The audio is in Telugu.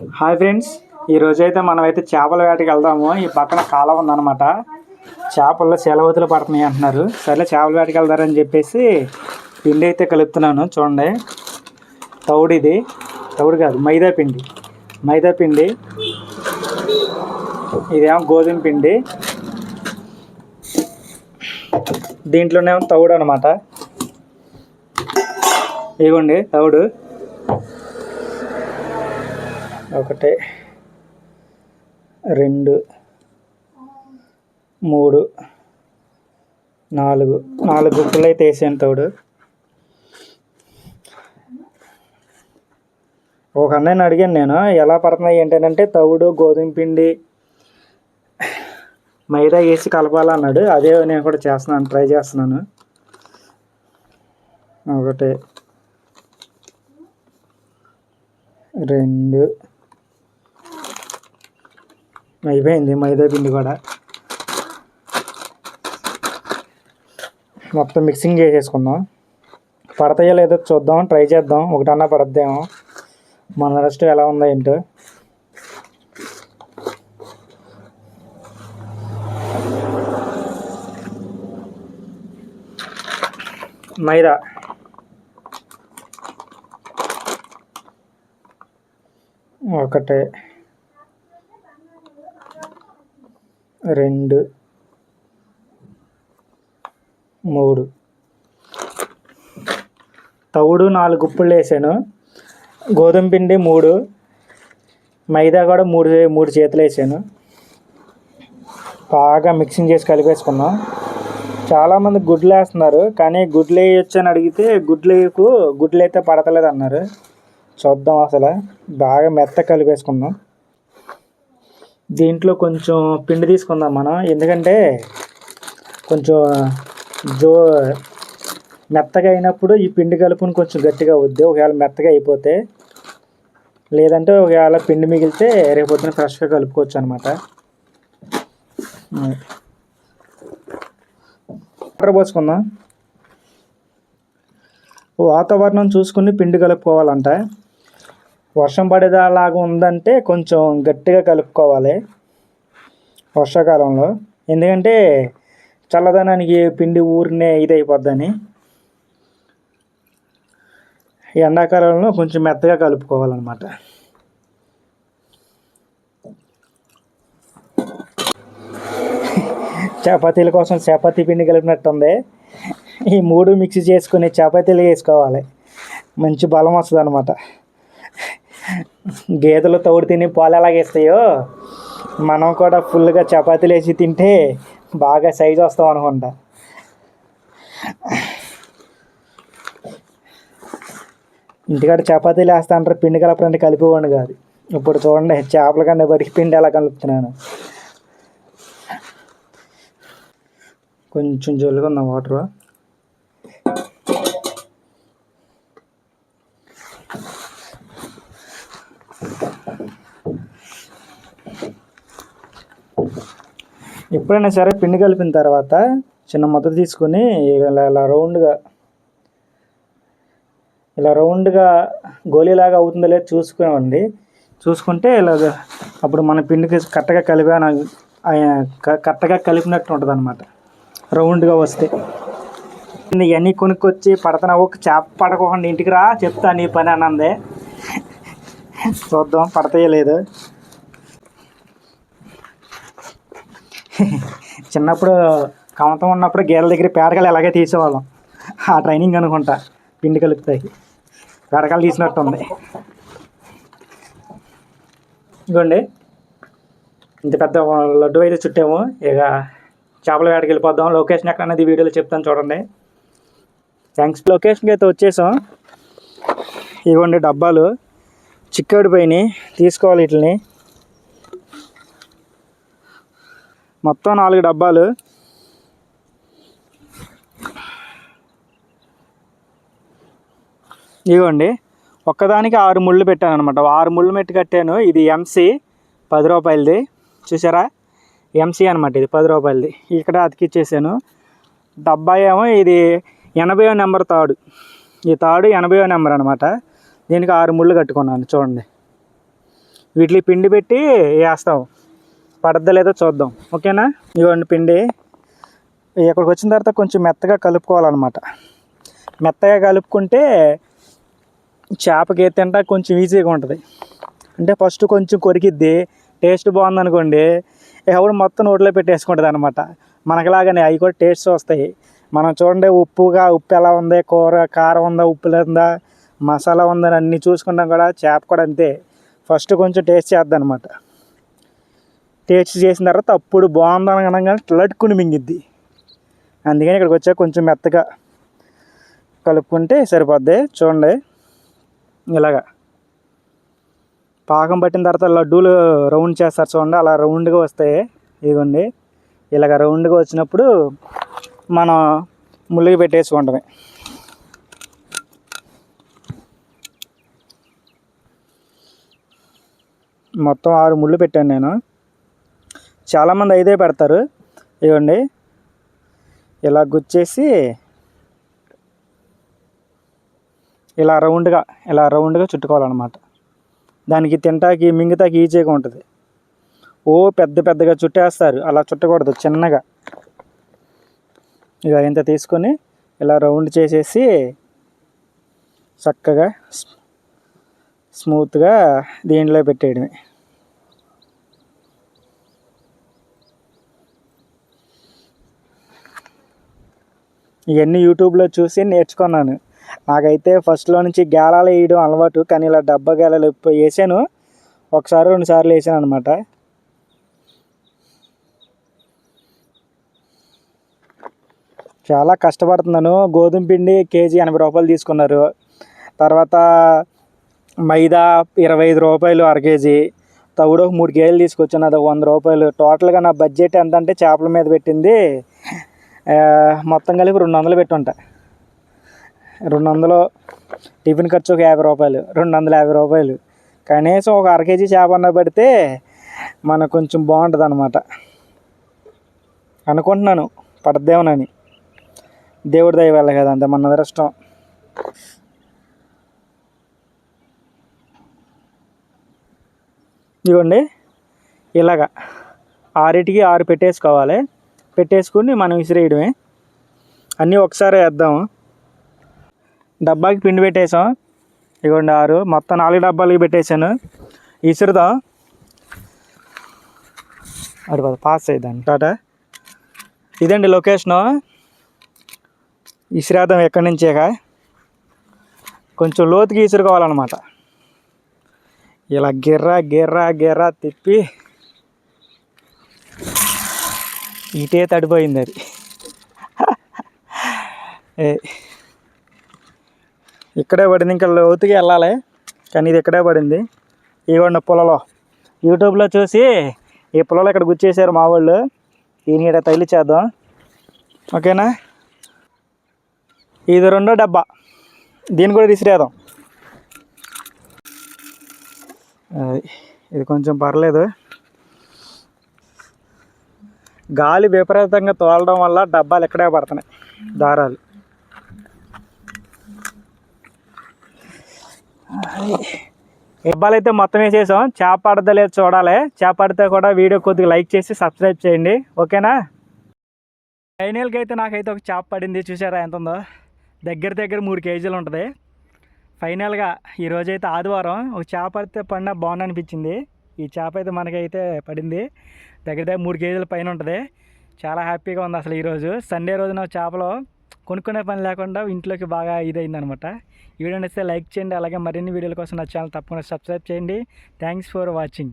హాయ్ ఫ్రెండ్స్ ఈ రోజైతే అయితే మనం అయితే చేపల వేటకి వెళ్దాము. ఈ పక్కన కాలం ఉందన్నమాట. చేపల్లో సెలవుతులు పడుతున్నాయి అంటున్నారు. సరే చేపల వేటకి వెళ్తారని చెప్పేసి పిండి అయితే కలుపుతున్నాను. చూడండి. తౌడు ఇది. తౌడు కాదు మైదా పిండి. మైదా పిండి. ఇదేమో గోధుమ పిండి. దీంట్లోనేమో తౌడు అనమాట ఇవ్వండి తౌడు. ఒకటి రెండు మూడు నాలుగు. నాలుగు గుప్పలు అయితే వేసాను తోడు. ఒక అన్నయ్యని అడిగాను నేను ఎలా పడుతున్నాయి ఏంటంటే తవుడు గోధుమ పిండి మైదా వేసి కలపాలన్నాడు. అదే నేను కూడా చేస్తున్నాను ట్రై చేస్తున్నాను. ఒకటి రెండు అయిపోయింది మైదా పిండి కూడా. మొత్తం మిక్సింగ్ చేసేసుకుందాం. పడతాయో లేదో చూద్దాం ట్రై చేద్దాం. ఒకటన్నా పడద్దేమో. మన రెస్ట్ ఎలా ఉందో ఏంటో. మైదా. ఒకటి. రెండు మూడు. తవుడు నాలుగు గుప్పులు వేసాను. గోధుమ పిండి మూడు మైదా కూడా మూడు మూడు చేతులు వేసాను. బాగా మిక్సింగ్ చేసి కలిపేసుకున్నాం చాలామంది గుడ్లు వేస్తున్నారు కానీ గుడ్లు వేయొచ్చు అని అడిగితే గుడ్లకు గుడ్లు అయితే పడతలేదు అన్నారు చూద్దాం అసలు. బాగా మెత్త కలిపేసుకుందాం. దీంట్లో కొంచెం పిండి తీసుకుందాం మనం. ఎందుకంటే కొంచెం జో మెత్తగా అయినప్పుడు ఈ పిండి కలుపుని కొంచెం గట్టిగా వద్దు ఒకవేళ మెత్తగా అయిపోతే లేదంటే ఒకవేళ పిండి మిగిలితే రేపొద్దున ఫ్రెష్గా కలుపుకోవచ్చు అనమాట వాటర్ పోసుకుందాం. వాతావరణం చూసుకుని పిండి కలుపుకోవాలంట. వర్షం పడేలాగా ఉందంటే కొంచెం గట్టిగా కలుపుకోవాలి వర్షాకాలంలో. ఎందుకంటే చల్లదనానికి పిండి ఊరినే ఇదైపోద్దని. ఎండాకాలంలో కొంచెం మెత్తగా కలుపుకోవాలన్నమాట. చపాతీల కోసం చపాతీ పిండి కలిపినట్టుంది. ఈ మూడు మిక్స్ చేసుకుని చపాతీలు వేసుకోవాలి. మంచి బలం వస్తుంది అనమాట గేదెలు తోడు తిని పాలు ఎలాగేస్తాయో మనం కూడా ఫుల్గా చపాతీలు వేసి తింటే బాగా సైజు వస్తాం అనుకుంటా. ఇంటికాడ చపాతీలు వేస్తా అంటారు పిండి కలపడానికి కలిపివ్వండి కాదు. ఇప్పుడు చూడండి చేపల కన్నా బడికి పిండి ఎలా కలుపుతున్నాను. కొంచెం జల్లుకుందాం వాటర్? ఎప్పుడైనా సరే పిండి కలిపిన తర్వాత చిన్న మొదలు తీసుకొని ఇలా ఇలా రౌండ్గా ఇలా రౌండ్గా గోళీలాగా అవుతుందో లేదో చూసుకోండి చూసుకుంటే ఇలా అప్పుడు మన పిండికి కరెక్ట్గా కలిపా కరెక్ట్గా కలిపినట్టు ఉంటుంది అనమాట రౌండ్గా వస్తే. ఇవన్నీ కొనుక్కొచ్చి పడతాను ఒక చేప పడకోకుండా ఇంటికి రా చెప్తా నీ పని అన్నదే. చూద్దాం పడతాయో లేదు చిన్నప్పుడు కమతం ఉన్నప్పుడు గేల దగ్గర పేడకలు ఎలాగే తీసేవాళ్ళం. ఆ ట్రైనింగ్ అనుకుంటా పిండి కలుపుతాయి. పేడకలు తీసినట్టుంది. ఇదిగోండి ఇంత పెద్ద లడ్డు అయితే చుట్టాము. ఇక చేపల వేటకి వెళ్ళిపోద్దాం లొకేషన్ ఎక్కడ అనేది వీడియోలో చెప్తాను చూడండి. థ్యాంక్స్ లొకేషన్కి అయితే వచ్చేసాం. ఇవ్వండి డబ్బాలు. చిక్కడి పైన తీసుకోవాలి వీటిని. మొత్తం నాలుగు డబ్బాలు. ఇవ్వండి ఒక్కదానికి ఆరు ముళ్ళు పెట్టాను అనమాట ఆరు ముళ్ళు పెట్టి కట్టాను. ఇది ఎంసీ పది రూపాయలది. చూసారా? ఎంసీ అనమాట ఇది పది రూపాయలది. ఇక్కడ అతికిచ్చేసాను. డబ్బా ఏమో ఇది ఎనభైవ నెంబర్ తాడు. ఈ తాడు ఎనభైవ నెంబర్ అనమాట దీనికి ఆరు ముళ్ళు కట్టుకున్నాను చూడండి. వీటిని పిండి పెట్టి వేస్తాం. పడద్దా లేదో చూద్దాం. ఓకేనా? ఇవ్వండి పిండి. ఇక్కడికి వచ్చిన తర్వాత కొంచెం మెత్తగా కలుపుకోవాలన్నమాట. మెత్తగా కలుపుకుంటే చేపకి తింటా కొంచెం ఈజీగా ఉంటుంది. అంటే ఫస్ట్ కొంచెం కొరికిద్ది. టేస్ట్ బాగుందనుకోండి ఎవడు మొత్తం నోట్లో పెట్టేసుకుంటుంది అనమాట మనకులాగానే అవి కూడా టేస్ట్ వస్తాయి. మనం చూడండి ఉప్పుగా ఉప్పు ఎలా ఉంది? కూర కారం ఉందా? ఉప్పు లేదా? మసాలా ఉందని అన్నీ చూసుకున్నాం కూడా చేప కూడా అంతే. ఫస్ట్ కొంచెం టేస్ట్ చేద్దాం అనమాట టేస్ట్ చేసిన తర్వాత అప్పుడు బాగుందని అనగానే లడ్కుని మింగిద్ది. అందుకని ఇక్కడికి వచ్చాక కొంచెం మెత్తగా కలుపుకుంటే సరిపోద్ది. చూడండి. ఇలాగా. పాకం పట్టిన తర్వాత లడ్డూలు రౌండ్ చేస్తారు చూడండి. అలా రౌండ్గా వస్తాయి. ఇదిగోండి. ఇలాగ రౌండ్గా వచ్చినప్పుడు మనం ముళ్ళకి పెట్టేసుకుంటామే. మొత్తం ఆరు ముళ్ళు పెట్టాను నేను. చాలామంది ఐదే పెడతారు. ఇవ్వండి. ఇలా గుచ్చేసి ఇలా రౌండ్గా ఇలా రౌండ్గా చుట్టుకోవాలన్నమాట. దానికి తింటాకి మింగితాకి ఈజీగా ఉంటుంది. ఓ పెద్ద పెద్దగా చుట్టేస్తారు. అలా చుట్టకూడదు చిన్నగా. ఇక ఇంత తీసుకొని ఇలా రౌండ్ చేసేసి చక్కగా స్మూత్గా దీంట్లో పెట్టేయడమే. ఇవన్నీ యూట్యూబ్లో చూసి నేర్చుకున్నాను. నాకైతే ఫస్ట్లో నుంచి గేలాలు వేయడం అలవాటు కానీ ఇలా డబ్బా గేలాలు వేసాను. ఒకసారి రెండు సార్లు వేసాను అనమాట చాలా కష్టపడుతున్నాను. గోధుమ పిండి కేజీ ఎనభై రూపాయలు తీసుకున్నారు. తర్వాత మైదా ఇరవై ఐదు రూపాయలు అర కేజీ తవుడు ఒక మూడు కేజీలు తీసుకొచ్చాను. అది వంద రూపాయలు. టోటల్గా నా బడ్జెట్ ఎంత అంటే చేపల మీద పెట్టింది మొత్తం కలిపి రెండు వందలు పెట్టుంటా. రెండు వందలు టిఫిన్ ఖర్చు ఒక యాభై రూపాయలు రెండు వందల యాభై రూపాయలు. కనీసం ఒక అర కేజీ చేప అన్న పెడితే మనకు కొంచెం బాగుంటుంది అనమాట అనుకుంటున్నాను పడద్దేమోనని. దేవుడి దయ వల్ల కదా అంతే. మన అదృష్టం ఇదిగోండి. ఇలాగా ఆరిటికి ఆరు పెట్టేసుకోవాలి. పెట్టేసుకుని మనం విసిరేయడమే. అన్నీ ఒకసారి వేద్దాం డబ్బాకి పిండి పెట్టేసాం. ఇదిగోండి ఆరు. మొత్తం నాలుగు డబ్బాలకి పెట్టేశాను. విసురుదాం. అటు పద పాస్ అయ్యిందండి టాటా. ఇదండి లొకేషను. విసిరేద్దాం ఎక్కడి నుంచేగా. కొంచెం లోతుకి విసురుకోవాలన్నమాట. ఇలా గిర్రా గిర్రా గిర్రా తిప్పి ఇటే తడిపోయింది అది. ఏ, ఇక్కడే పడింది. ఇంకా లోతుకి వెళ్ళాలి కానీ ఇది ఇక్కడే పడింది. ఇవ్వండి పొలలో. యూట్యూబ్లో చూసి ఈ పొలలో ఇక్కడ గుచ్చేసారు మా వాళ్ళు. ఈయన ఇక్కడ తగిలిచ్చేద్దాం ఓకేనా? ఇది రెండో డబ్బా. దీన్ని కూడా విసిరేద్దాం అది ఇది కొంచెం పర్లేదు. గాలి విపరీతంగా తోలడం వల్ల డబ్బాలు ఇక్కడే పడుతున్నాయి దారాలు. డబ్బాలు అయితే మొత్తం వేసేసాం. చేప పడదా లేదు చూడాలి. చేప పడితే కూడా వీడియో కొద్దిగా లైక్ చేసి సబ్స్క్రైబ్ చేయండి. ఓకేనా? ఫైనల్కి అయితే నాకైతే ఒక చేప పడింది. చూసారా ఎంత ఉందో? దగ్గర దగ్గర మూడు కేజీలు ఉంటుంది. ఫైనల్గా ఈరోజు అయితే ఆదివారం ఒక చేప అయితే పడినా బాగుంది అనిపించింది ఈ చేప అయితే మనకైతే పడింది. దగ్గర దగ్గర మూడు కేజీల పైన ఉంటుంది. చాలా హ్యాపీగా ఉంది అసలు ఈరోజు సండే రోజున చేపలు కొనుక్కునే పని లేకుండా ఇంట్లోకి బాగా ఇదైంది అనమాట ఈ వీడియో నచ్చితే లైక్ చేయండి. అలాగే మరిన్ని వీడియోల కోసం నా ఛానల్ తప్పకుండా సబ్స్క్రైబ్ చేయండి. Thanks for watching.